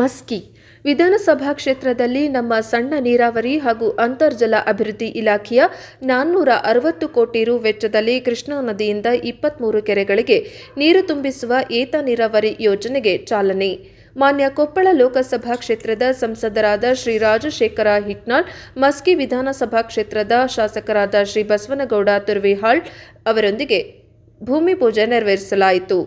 ಮಸ್ಕಿ. ವಿಧಾನಸಭಾ ಕ್ಷೇತ್ರದಲ್ಲಿ ನಮ್ಮ ಸಣ್ಣ ನೀರಾವರಿ ಹಾಗೂ ಅಂತರ್ಜಲ ಅಭಿವೃದ್ಧಿ ಇಲಾಖೆಯ ನಾನ್ನೂರ ಅರವತ್ತು ಕೋಟಿ ರು ವೆಚ್ಚದಲ್ಲಿ ಕೃಷ್ಣಾ ನದಿಯಿಂದ ಇಪ್ಪತ್ಮೂರು ಕೆರೆಗಳಿಗೆ ನೀರು ತುಂಬಿಸುವ ಏತ ನೀರಾವರಿ ಯೋಜನೆಗೆ ಚಾಲನೆ. ಮಾನ್ಯ ಕೊಪ್ಪಳ ಲೋಕಸಭಾ ಕ್ಷೇತ್ರದ ಸಂಸದರಾದ ಶ್ರೀ ರಾಜಶೇಖರ ಹಿಟ್ನಾಳ್, ಮಸ್ಕಿ ವಿಧಾನಸಭಾ ಕ್ಷೇತ್ರದ ಶಾಸಕರಾದ ಶ್ರೀ ಬಸವನಗೌಡ ತುರ್ವಿಹಾಳ್ ಅವರೊಂದಿಗೆ ಭೂಮಿ ಪೂಜೆ ನೆರವೇರಿಸಲಾಯಿತು.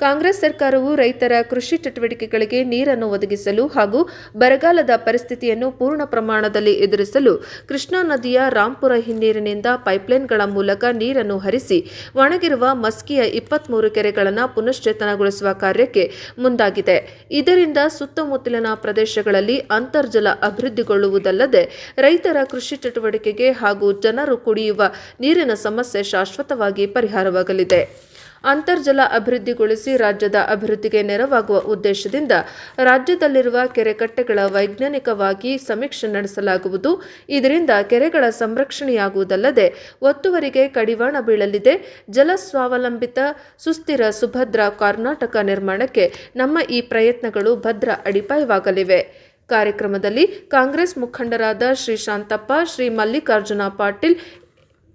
ಕಾಂಗ್ರೆಸ್ ಸರ್ಕಾರವು ರೈತರ ಕೃಷಿ ಚಟುವಟಿಕೆಗಳಿಗೆ ನೀರನ್ನು ಒದಗಿಸಲು ಹಾಗೂ ಬರಗಾಲದ ಪರಿಸ್ಥಿತಿಯನ್ನು ಪೂರ್ಣ ಪ್ರಮಾಣದಲ್ಲಿ ಎದುರಿಸಲು ಕೃಷ್ಣಾ ನದಿಯ ರಾಂಪುರ ಹಿನ್ನೀರಿನಿಂದ ಪೈಪ್ಲೈನ್ಗಳ ಮೂಲಕ ನೀರನ್ನು ಹರಿಸಿ, ಒಣಗಿರುವ ಮಸ್ಕಿಯ ಇಪ್ಪತ್ಮೂರು ಕೆರೆಗಳನ್ನು ಪುನಶ್ಚೇತನಗೊಳಿಸುವ ಕಾರ್ಯಕ್ಕೆ ಮುಂದಾಗಿದೆ. ಇದರಿಂದ ಸುತ್ತಮುತ್ತಲಿನ ಪ್ರದೇಶಗಳಲ್ಲಿ ಅಂತರ್ಜಲ ಅಭಿವೃದ್ಧಿಗೊಳ್ಳುವುದಲ್ಲದೆ ರೈತರ ಕೃಷಿ ಚಟುವಟಿಕೆಗೆ ಹಾಗೂ ಜನರು ಕುಡಿಯುವ ನೀರಿನ ಸಮಸ್ಯೆ ಶಾಶ್ವತವಾಗಿ ಪರಿಹಾರವಾಗಲಿದೆ. ಅಂತರ್ಜಲ ಅಭಿವೃದ್ಧಿಗೊಳಿಸಿ ರಾಜ್ಯದ ಅಭಿವೃದ್ಧಿಗೆ ನೆರವಾಗುವ ಉದ್ದೇಶದಿಂದ ರಾಜ್ಯದಲ್ಲಿರುವ ಕೆರೆಕಟ್ಟೆಗಳ ವೈಜ್ಞಾನಿಕವಾಗಿ ಸಮೀಕ್ಷೆ ನಡೆಸಲಾಗುವುದು. ಇದರಿಂದ ಕೆರೆಗಳ ಸಂರಕ್ಷಣೆಯಾಗುವುದಲ್ಲದೆ ಒತ್ತುವರಿಗೆ ಕಡಿವಾಣ ಬೀಳಲಿದೆ. ಜಲ ಸ್ವಾವಲಂಬಿತ, ಸುಸ್ಥಿರ, ಸುಭದ್ರ ಕರ್ನಾಟಕ ನಿರ್ಮಾಣಕ್ಕೆ ನಮ್ಮ ಈ ಪ್ರಯತ್ನಗಳು ಭದ್ರ ಅಡಿಪಾಯವಾಗಲಿವೆ. ಕಾರ್ಯಕ್ರಮದಲ್ಲಿ ಕಾಂಗ್ರೆಸ್ ಮುಖಂಡರಾದ ಶ್ರೀ ಶಾಂತಪ್ಪ ಶ್ರೀ ಮಲ್ಲಿಕಾರ್ಜುನ ಪಾಟೀಲ್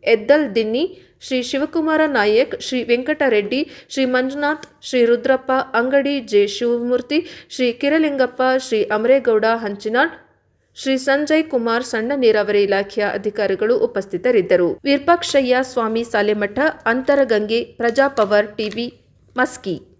ಎದ್ದಲ್ ದಿನ್ನಿ, ಶ್ರೀ ಶಿವಕುಮಾರ ನಾಯಕ್, ಶ್ರೀ ವೆಂಕಟರೆಡ್ಡಿ, ಶ್ರೀ ಮಂಜುನಾಥ್, ಶ್ರೀ ರುದ್ರಪ್ಪ ಅಂಗಡಿ, ಜೆ ಶಿವಮೂರ್ತಿ, ಶ್ರೀ ಕಿರಲಿಂಗಪ್ಪ, ಶ್ರೀ ಅಮರೇಗೌಡ ಹಂಚಿನಾಳ್, ಶ್ರೀ ಸಂಜಯ್ ಕುಮಾರ್ ಸಣ್ಣ ನೀರಾವರಿ ಇಲಾಖೆಯ ಅಧಿಕಾರಿಗಳು ಉಪಸ್ಥಿತರಿದ್ದರು. ವಿರ್ಪಾಕ್ಷಯ್ಯ ಸ್ವಾಮಿ ಸಾಲೆಮಠ ಅಂತರಗಂಗೆ ಪ್ರಜಾಪವರ್ ಟಿವಿ, ಮಸ್ಕಿ.